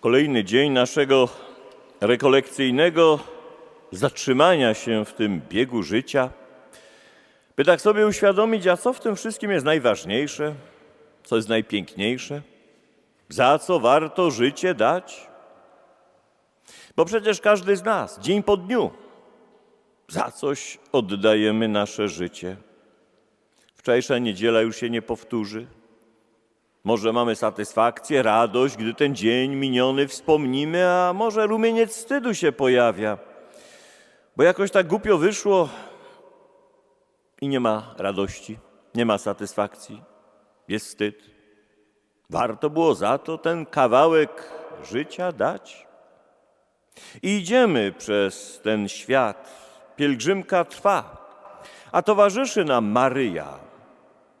Kolejny dzień naszego rekolekcyjnego zatrzymania się w tym biegu życia, by tak sobie uświadomić, a co w tym wszystkim jest najważniejsze, co jest najpiękniejsze, za co warto życie dać. Bo przecież każdy z nas, dzień po dniu, za coś oddajemy nasze życie. Wczorajsza niedziela już się nie powtórzy. Może mamy satysfakcję, radość, gdy ten dzień miniony wspomnimy, a może rumieniec wstydu się pojawia, bo jakoś tak głupio wyszło i nie ma radości, nie ma satysfakcji, jest wstyd. Warto było za to ten kawałek życia dać. I idziemy przez ten świat. Pielgrzymka trwa, a towarzyszy nam Maryja,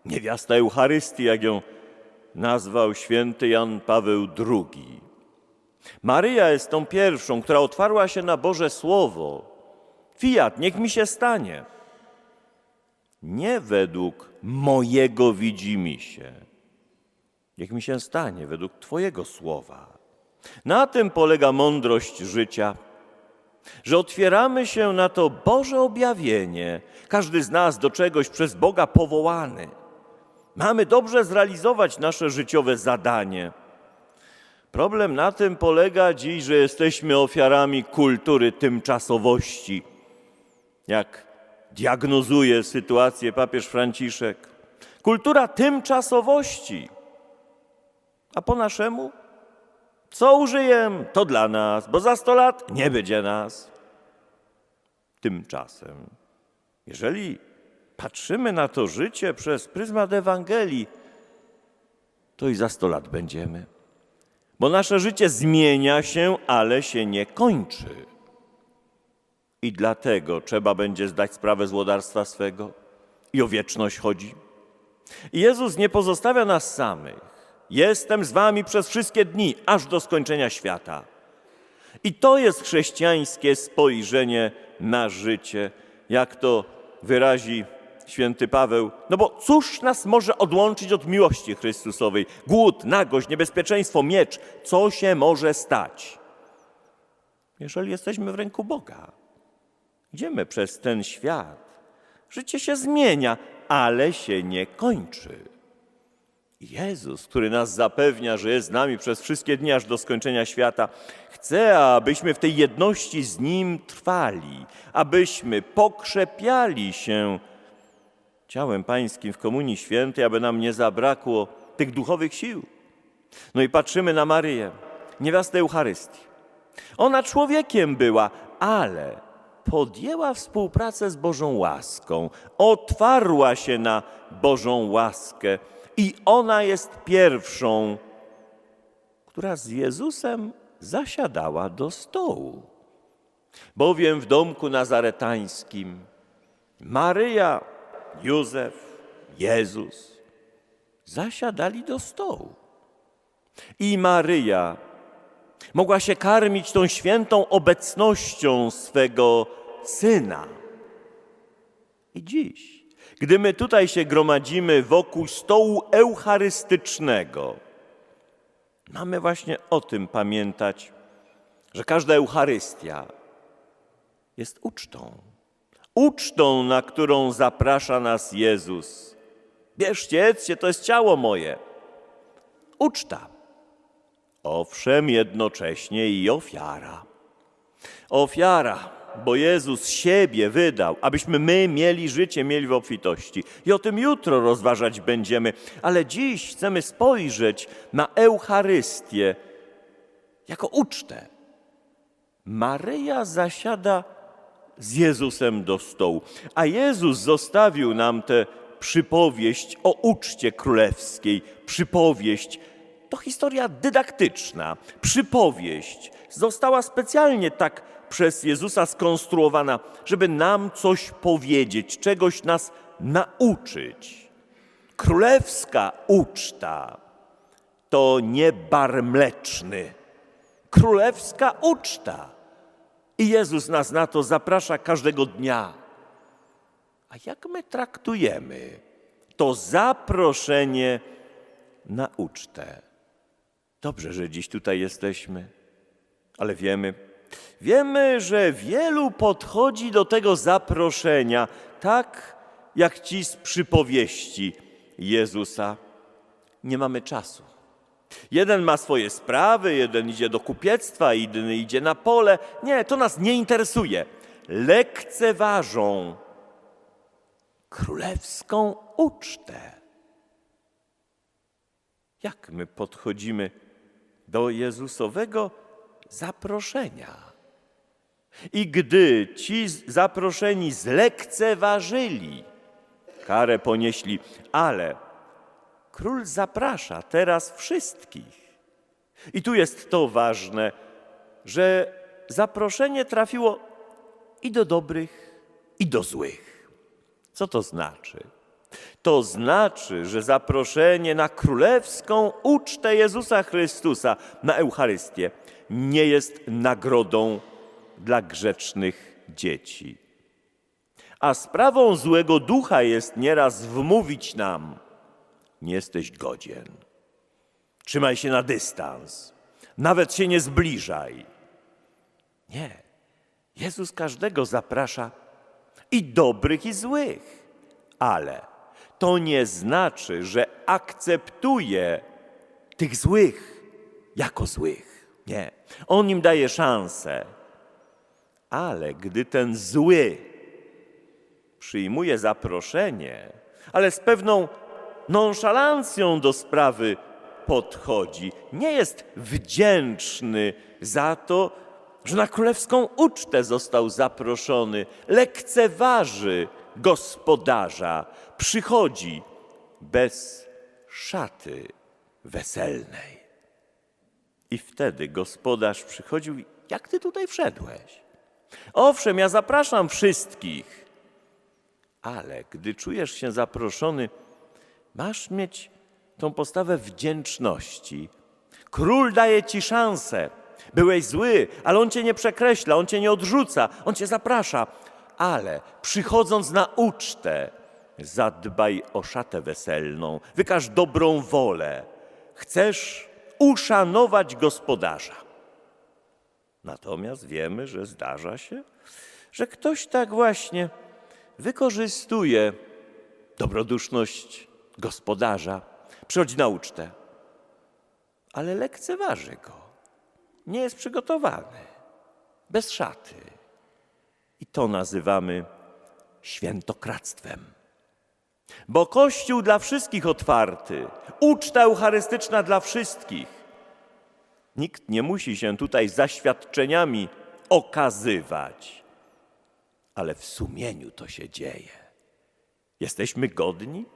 niewiasta Eucharystii, jak ją nazwał święty Jan Paweł II. Maryja jest tą pierwszą, która otwarła się na Boże Słowo. Fiat, niech mi się stanie. Nie według mojego widzimisię. Niech mi się stanie według Twojego słowa. Na tym polega mądrość życia, że otwieramy się na to Boże objawienie, każdy z nas do czegoś przez Boga powołany. Mamy dobrze zrealizować nasze życiowe zadanie. Problem na tym polega dziś, że jesteśmy ofiarami kultury tymczasowości. Jak diagnozuje sytuację papież Franciszek. Kultura tymczasowości. A po naszemu? Co użyjem, to dla nas, bo za sto lat nie będzie nas. Tymczasem, jeżeli patrzymy na to życie przez pryzmat Ewangelii, to i za sto lat będziemy. Bo nasze życie zmienia się, ale się nie kończy. I dlatego trzeba będzie zdać sprawę z łodarstwa swego i o wieczność chodzi. I Jezus nie pozostawia nas samych. Jestem z wami przez wszystkie dni, aż do skończenia świata. I to jest chrześcijańskie spojrzenie na życie, jak to wyrazi święty Paweł. No bo cóż nas może odłączyć od miłości Chrystusowej? Głód, nagość, niebezpieczeństwo, miecz. Co się może stać? Jeżeli jesteśmy w ręku Boga, idziemy przez ten świat. Życie się zmienia, ale się nie kończy. Jezus, który nas zapewnia, że jest z nami przez wszystkie dni aż do skończenia świata, chce, abyśmy w tej jedności z Nim trwali, abyśmy pokrzepiali się ciałem Pańskim w Komunii Świętej, aby nam nie zabrakło tych duchowych sił. No i patrzymy na Maryję, niewiastę Eucharystii. Ona człowiekiem była, ale podjęła współpracę z Bożą łaską, otwarła się na Bożą łaskę i ona jest pierwszą, która z Jezusem zasiadała do stołu. Bowiem w domku nazaretańskim Maryja, Józef, Jezus zasiadali do stołu. I Maryja mogła się karmić tą świętą obecnością swego syna. I dziś, gdy my tutaj się gromadzimy wokół stołu eucharystycznego, mamy właśnie o tym pamiętać, że każda Eucharystia jest ucztą. Ucztą, na którą zaprasza nas Jezus. Bierzcie, jedzcie, to jest ciało moje. Uczta. Owszem, jednocześnie i ofiara. Ofiara, bo Jezus siebie wydał, abyśmy my mieli życie, mieli w obfitości. I o tym jutro rozważać będziemy, ale dziś chcemy spojrzeć na Eucharystię jako ucztę. Maryja zasiada z Jezusem do stołu, a Jezus zostawił nam tę przypowieść o uczcie królewskiej, przypowieść to historia dydaktyczna, przypowieść. Została specjalnie tak przez Jezusa skonstruowana, żeby nam coś powiedzieć, czegoś nas nauczyć. Królewska uczta to nie bar mleczny. Królewska uczta. I Jezus nas na to zaprasza każdego dnia. A jak my traktujemy to zaproszenie na ucztę? Dobrze, że dziś tutaj jesteśmy, ale wiemy, wiemy, że wielu podchodzi do tego zaproszenia tak, jak ci z przypowieści Jezusa. Nie mamy czasu. Jeden ma swoje sprawy, jeden idzie do kupiectwa, inny idzie na pole. Nie, to nas nie interesuje. Lekceważą królewską ucztę. Jak my podchodzimy do Jezusowego zaproszenia? I gdy ci zaproszeni zlekceważyli, karę ponieśli, ale król zaprasza teraz wszystkich. I tu jest to ważne, że zaproszenie trafiło i do dobrych, i do złych. Co to znaczy? To znaczy, że zaproszenie na królewską ucztę Jezusa Chrystusa, na Eucharystię, nie jest nagrodą dla grzecznych dzieci. A sprawą złego ducha jest nieraz wmówić nam, nie jesteś godzien. Trzymaj się na dystans, nawet się nie zbliżaj. Nie. Jezus każdego zaprasza i dobrych, i złych. Ale to nie znaczy, że akceptuje tych złych jako złych. Nie. On im daje szansę. Ale gdy ten zły przyjmuje zaproszenie, ale z pewną nonszalancją do sprawy podchodzi, nie jest wdzięczny za to, że na królewską ucztę został zaproszony, lekceważy gospodarza, przychodzi bez szaty weselnej. I wtedy gospodarz przychodził, jak ty tutaj wszedłeś? Owszem, ja zapraszam wszystkich, ale gdy czujesz się zaproszony, masz mieć tą postawę wdzięczności. Król daje ci szansę. Byłeś zły, ale on cię nie przekreśla, on cię nie odrzuca, on cię zaprasza. Ale przychodząc na ucztę, zadbaj o szatę weselną, wykaż dobrą wolę. Chcesz uszanować gospodarza. Natomiast wiemy, że zdarza się, że ktoś tak właśnie wykorzystuje dobroduszność gospodarza, przychodzi na ucztę, ale lekceważy go. Nie jest przygotowany, bez szaty. I to nazywamy świętokradztwem. Bo Kościół dla wszystkich otwarty, uczta eucharystyczna dla wszystkich. Nikt nie musi się tutaj zaświadczeniami okazywać, ale w sumieniu to się dzieje. Jesteśmy godni?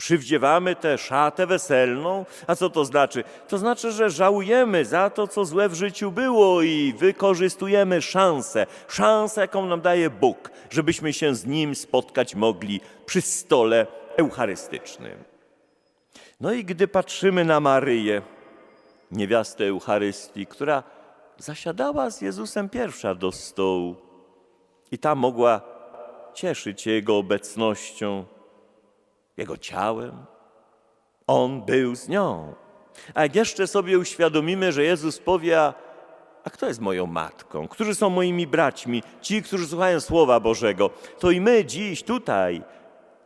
Przywdziewamy tę szatę weselną. A co to znaczy? To znaczy, że żałujemy za to, co złe w życiu było i wykorzystujemy szansę, szansę, jaką nam daje Bóg, żebyśmy się z Nim spotkać mogli przy stole eucharystycznym. No i gdy patrzymy na Maryję, niewiastę Eucharystii, która zasiadała z Jezusem pierwsza do stołu i ta mogła cieszyć się Jego obecnością, Jego ciałem. On był z nią. A jak jeszcze sobie uświadomimy, że Jezus powie, a, kto jest moją matką? Którzy są moimi braćmi? Ci, którzy słuchają Słowa Bożego. To i my dziś tutaj,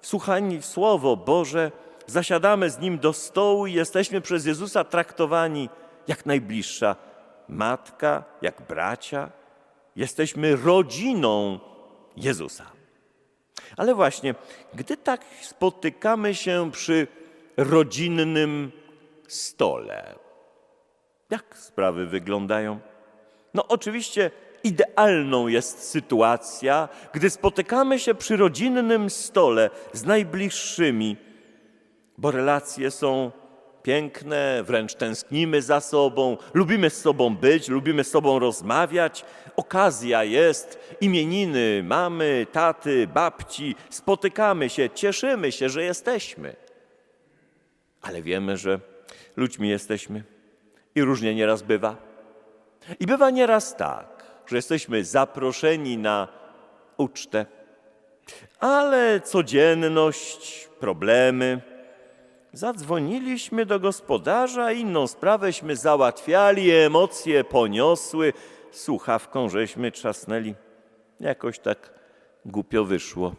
wsłuchani w Słowo Boże, zasiadamy z Nim do stołu i jesteśmy przez Jezusa traktowani jak najbliższa matka, jak bracia. Jesteśmy rodziną Jezusa. Ale właśnie, gdy tak spotykamy się przy rodzinnym stole, jak sprawy wyglądają? No, oczywiście idealną jest sytuacja, gdy spotykamy się przy rodzinnym stole z najbliższymi, bo relacje są piękne, wręcz tęsknimy za sobą, lubimy z sobą być, lubimy z sobą rozmawiać. Okazja jest, imieniny mamy, taty, babci, spotykamy się, cieszymy się, że jesteśmy. Ale wiemy, że ludźmi jesteśmy i różnie nieraz bywa. I bywa nieraz tak, że jesteśmy zaproszeni na ucztę, ale codzienność, problemy, Zadzwoniliśmy do gospodarza, inną sprawęśmy załatwiali, emocje poniosły, słuchawką żeśmy trzasnęli. Jakoś tak głupio wyszło.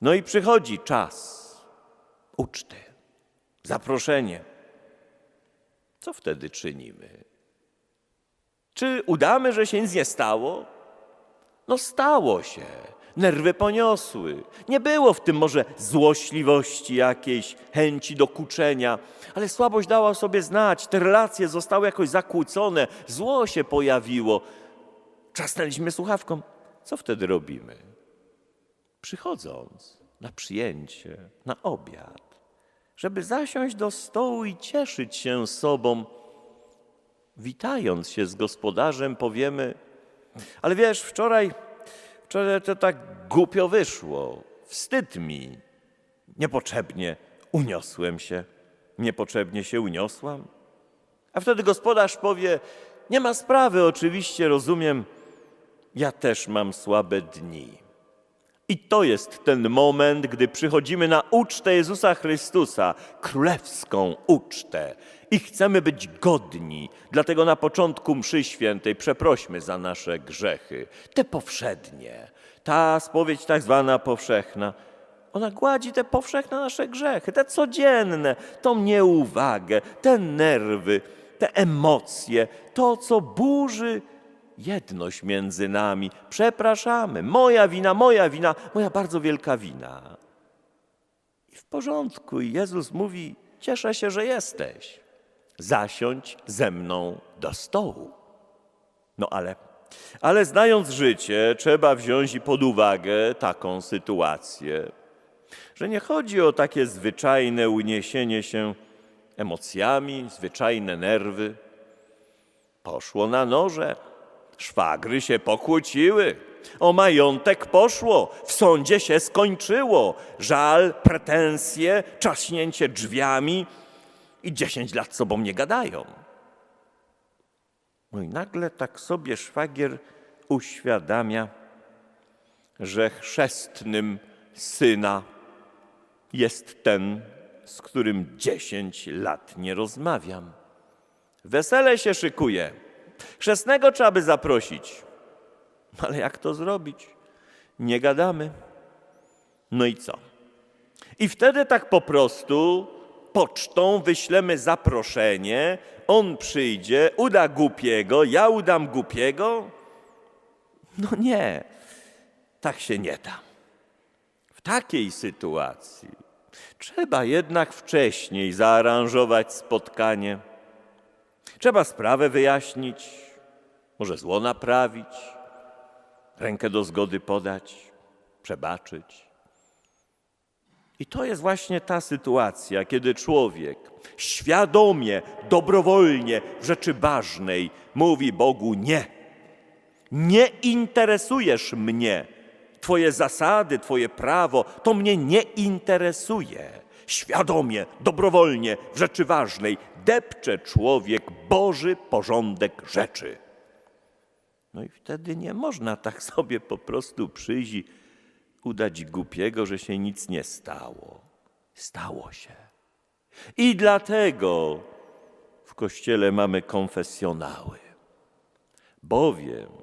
No i przychodzi czas uczty, zaproszenie. Co wtedy czynimy? Czy udamy, że się nic nie stało? No stało się. Nerwy poniosły. Nie było w tym może złośliwości jakiejś, chęci do kuczenia, ale słabość dała sobie znać, te relacje zostały jakoś zakłócone, zło się pojawiło. Trzasnęliśmy słuchawką. Co wtedy robimy? Przychodząc na przyjęcie, na obiad, żeby zasiąść do stołu i cieszyć się sobą, witając się z gospodarzem, powiemy: Ale wiesz, wczoraj, wczoraj to tak głupio wyszło. Wstyd mi. Niepotrzebnie uniosłem się. Niepotrzebnie się uniosłam. A wtedy gospodarz powie: Nie ma sprawy, oczywiście, rozumiem. Ja też mam słabe dni. I to jest ten moment, gdy przychodzimy na ucztę Jezusa Chrystusa, królewską ucztę. I chcemy być godni. Dlatego na początku mszy świętej przeprośmy za nasze grzechy. Te powszednie. Ta spowiedź tak zwana powszechna. Ona gładzi te powszechne nasze grzechy, te codzienne, tą nieuwagę, te nerwy, te emocje, to, co burzy jedność między nami. Przepraszamy. Moja wina, moja wina, moja bardzo wielka wina. I w porządku. I Jezus mówi: Cieszę się, że jesteś. Zasiądź ze mną do stołu. No ale, ale znając życie, trzeba wziąć i pod uwagę taką sytuację, że nie chodzi o takie zwyczajne uniesienie się emocjami, zwyczajne nerwy. Poszło na noże, szwagry się pokłóciły, o majątek poszło, w sądzie się skończyło, żal, pretensje, czaśnięcie drzwiami i dziesięć lat sobą nie gadają. No i nagle tak sobie szwagier uświadamia, że chrzestnym syna jest ten, z którym dziesięć lat nie rozmawiam. Wesele się szykuje. Chrzestnego trzeba by zaprosić. Ale jak to zrobić? Nie gadamy. No i co? I wtedy tak po prostu pocztą wyślemy zaproszenie, on przyjdzie, uda głupiego, ja udam głupiego. No nie, tak się nie da. W takiej sytuacji trzeba jednak wcześniej zaaranżować spotkanie. Trzeba sprawę wyjaśnić, może zło naprawić, rękę do zgody podać, przebaczyć. I to jest właśnie ta sytuacja, kiedy człowiek świadomie, dobrowolnie w rzeczy ważnej mówi Bogu nie. Nie interesujesz mnie. Twoje zasady, Twoje prawo, to mnie nie interesuje. Świadomie, dobrowolnie w rzeczy ważnej depcze człowiek Boży porządek rzeczy. No i wtedy nie można tak sobie po prostu przyjść udać głupiego, że się nic nie stało. Stało się. I dlatego w kościele mamy konfesjonały. Bowiem,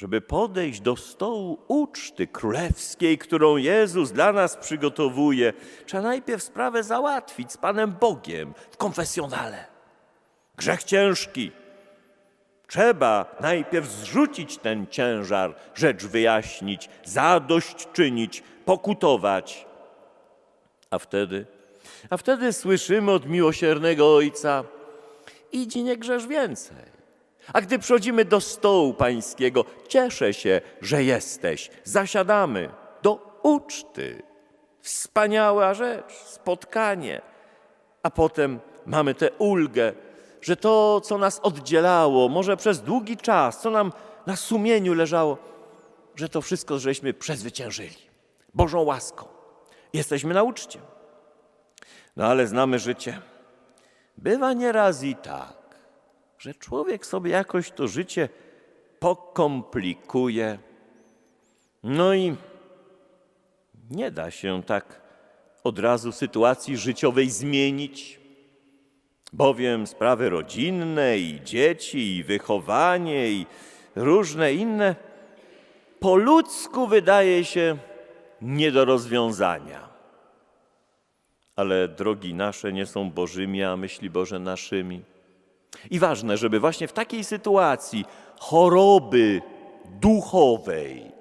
żeby podejść do stołu uczty królewskiej, którą Jezus dla nas przygotowuje, trzeba najpierw sprawę załatwić z Panem Bogiem w konfesjonale. Grzech ciężki. Trzeba najpierw zrzucić ten ciężar, rzecz wyjaśnić, zadośćczynić, pokutować. A wtedy, a wtedy słyszymy od miłosiernego Ojca: idź nie grzesz więcej. A gdy przychodzimy do stołu pańskiego, cieszę się, że jesteś. Zasiadamy do uczty. Wspaniała rzecz, spotkanie. A potem mamy tę ulgę, że to, co nas oddzielało, może przez długi czas, co nam na sumieniu leżało, że to wszystko żeśmy przezwyciężyli Bożą łaską. Jesteśmy na uczcie. No ale znamy życie. Bywa nieraz i tak, że człowiek sobie jakoś to życie pokomplikuje. No i nie da się tak od razu sytuacji życiowej zmienić, bowiem sprawy rodzinne i dzieci, i wychowanie, i różne inne po ludzku wydaje się nie do rozwiązania. Ale drogi nasze nie są Bożymi, a myśli Boże naszymi. I ważne, żeby właśnie w takiej sytuacji choroby duchowej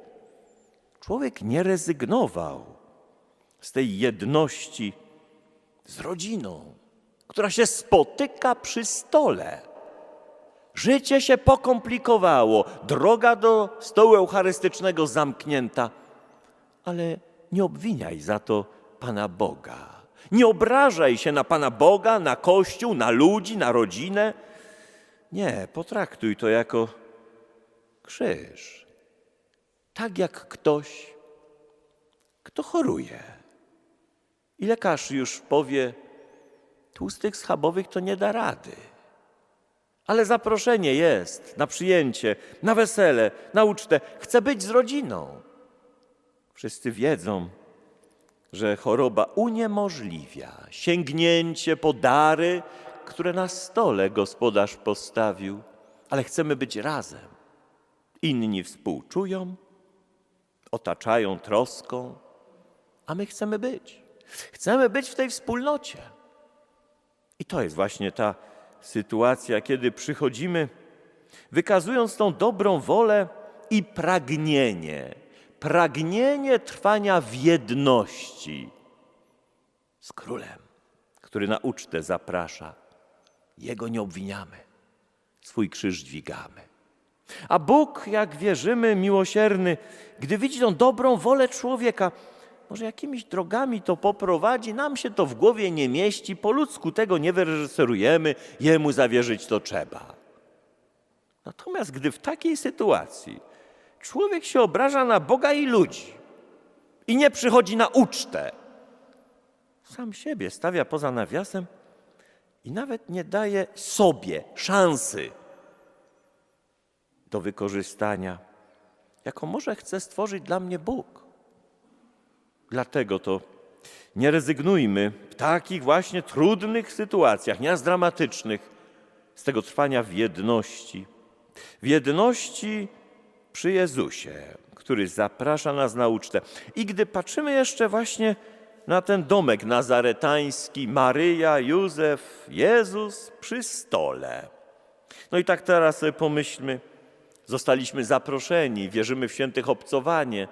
człowiek nie rezygnował z tej jedności z rodziną, która się spotyka przy stole. Życie się pokomplikowało, droga do stołu eucharystycznego zamknięta, ale nie obwiniaj za to Pana Boga. Nie obrażaj się na Pana Boga, na Kościół, na ludzi, na rodzinę. Nie, potraktuj to jako krzyż. Tak jak ktoś, kto choruje. I lekarz już powie, tłustych schabowych to nie da rady. Ale zaproszenie jest na przyjęcie, na wesele, na ucztę. Chcę być z rodziną. Wszyscy wiedzą, że choroba uniemożliwia sięgnięcie po dary, które na stole gospodarz postawił, ale chcemy być razem. Inni współczują, otaczają troską, a my chcemy być. Chcemy być w tej wspólnocie. I to jest właśnie ta sytuacja, kiedy przychodzimy, wykazując tą dobrą wolę i pragnienie, pragnienie trwania w jedności z królem, który na ucztę zaprasza. Jego nie obwiniamy, swój krzyż dźwigamy. A Bóg, jak wierzymy, miłosierny, gdy widzi tą dobrą wolę człowieka, może jakimiś drogami to poprowadzi, nam się to w głowie nie mieści, po ludzku tego nie wyreżyserujemy, jemu zawierzyć to trzeba. Natomiast gdy w takiej sytuacji człowiek się obraża na Boga i ludzi i nie przychodzi na ucztę, sam siebie stawia poza nawiasem i nawet nie daje sobie szansy do wykorzystania, jaką może chce stworzyć dla mnie Bóg. Dlatego to nie rezygnujmy w takich właśnie trudnych sytuacjach, nieraz dramatycznych, z tego trwania w jedności. W jedności przy Jezusie, który zaprasza nas na ucztę. I gdy patrzymy jeszcze właśnie na ten domek nazaretański, Maryja, Józef, Jezus przy stole. No i tak teraz sobie pomyślmy, zostaliśmy zaproszeni, wierzymy w świętych obcowanie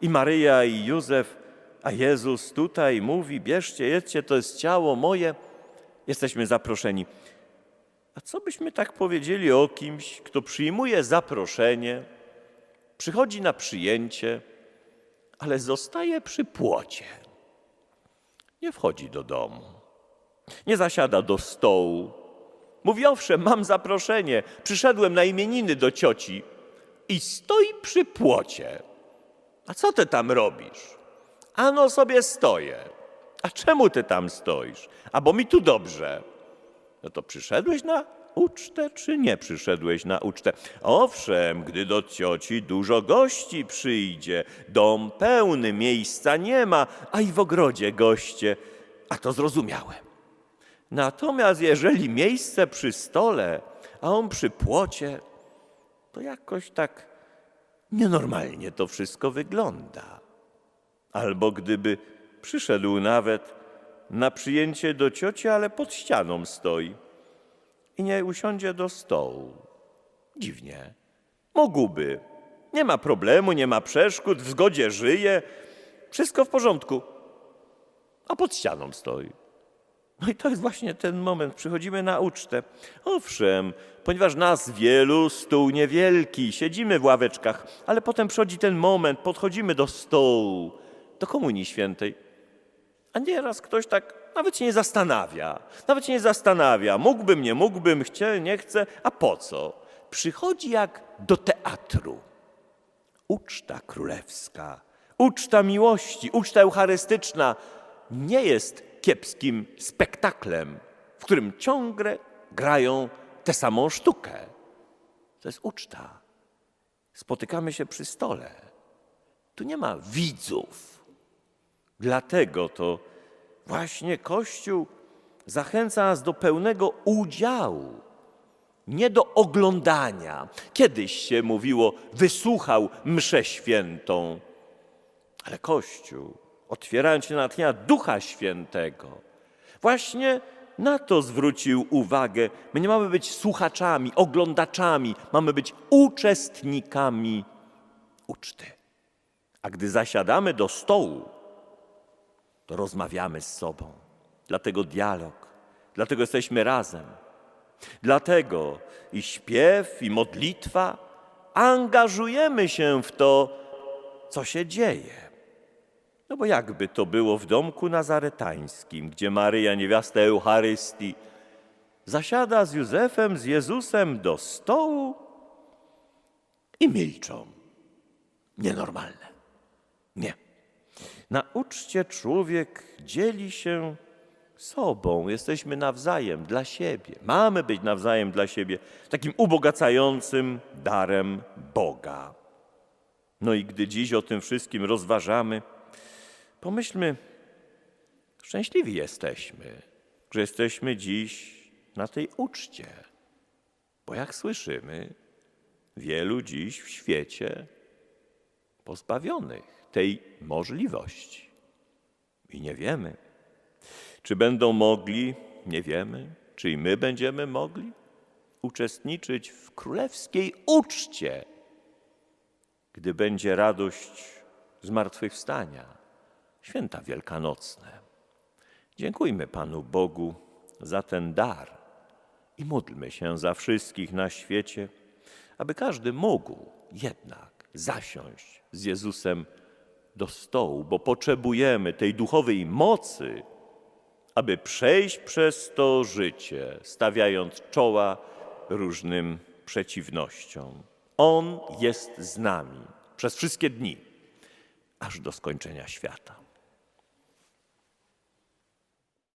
i Maryja i Józef a Jezus tutaj mówi: bierzcie, jedzcie, to jest ciało moje. Jesteśmy zaproszeni. A co byśmy tak powiedzieli o kimś, kto przyjmuje zaproszenie, przychodzi na przyjęcie, ale zostaje przy płocie? Nie wchodzi do domu, nie zasiada do stołu. Mówi: Owszem, mam zaproszenie, przyszedłem na imieniny do cioci i stoi przy płocie. A co ty tam robisz? Ano sobie stoję. A czemu ty tam stoisz? A bo mi tu dobrze. No to przyszedłeś na ucztę, czy nie przyszedłeś na ucztę? Owszem, gdy do cioci dużo gości przyjdzie, dom pełny, miejsca nie ma, a i w ogrodzie goście. A to zrozumiałem. Natomiast jeżeli miejsce przy stole, a on przy płocie, to jakoś tak nienormalnie to wszystko wygląda. Albo gdyby przyszedł nawet na przyjęcie do cioci, ale pod ścianą stoi i nie usiądzie do stołu. Dziwnie. Mógłby. Nie ma problemu, nie ma przeszkód, w zgodzie żyje, wszystko w porządku. A pod ścianą stoi. No i to jest właśnie ten moment. Przychodzimy na ucztę. Owszem, ponieważ nas wielu, stół niewielki, siedzimy w ławeczkach, ale potem przychodzi ten moment, podchodzimy do stołu do Komunii Świętej. A nieraz ktoś tak nawet się nie zastanawia. Nawet się nie zastanawia. Mógłbym, nie mógłbym, chcę, nie chcę. A po co? Przychodzi jak do teatru. Uczta królewska, uczta miłości, uczta eucharystyczna nie jest kiepskim spektaklem, w którym ciągle grają tę samą sztukę. To jest uczta. Spotykamy się przy stole. Tu nie ma widzów. Dlatego to Właśnie Kościół zachęca nas do pełnego udziału, nie do oglądania. Kiedyś się mówiło, wysłuchał mszę świętą, ale Kościół, otwierając się na natchnienia Ducha Świętego, właśnie na to zwrócił uwagę. My nie mamy być słuchaczami, oglądaczami, mamy być uczestnikami uczty. A gdy zasiadamy do stołu, to rozmawiamy z sobą. Dlatego dialog, dlatego jesteśmy razem. Dlatego i śpiew, i modlitwa angażujemy się w to, co się dzieje. No bo jakby to było w domku nazaretańskim, gdzie Maryja, niewiasta Eucharystii, zasiada z Józefem, z Jezusem do stołu i milczą. Nienormalne. Nie. Na uczcie człowiek dzieli się sobą. Jesteśmy nawzajem dla siebie. Mamy być nawzajem dla siebie takim ubogacającym darem Boga. No i gdy dziś o tym wszystkim rozważamy, pomyślmy, szczęśliwi jesteśmy, że jesteśmy dziś na tej uczcie. Bo jak słyszymy, wielu dziś w świecie pozbawionych tej możliwości. I nie wiemy, czy będą mogli, nie wiemy, czy i my będziemy mogli uczestniczyć w królewskiej uczcie, gdy będzie radość zmartwychwstania, święta wielkanocne. Dziękujmy Panu Bogu za ten dar i módlmy się za wszystkich na świecie, aby każdy mógł jednak zasiąść z Jezusem do stołu, bo potrzebujemy tej duchowej mocy, aby przejść przez to życie, stawiając czoła różnym przeciwnościom. On jest z nami przez wszystkie dni, aż do skończenia świata.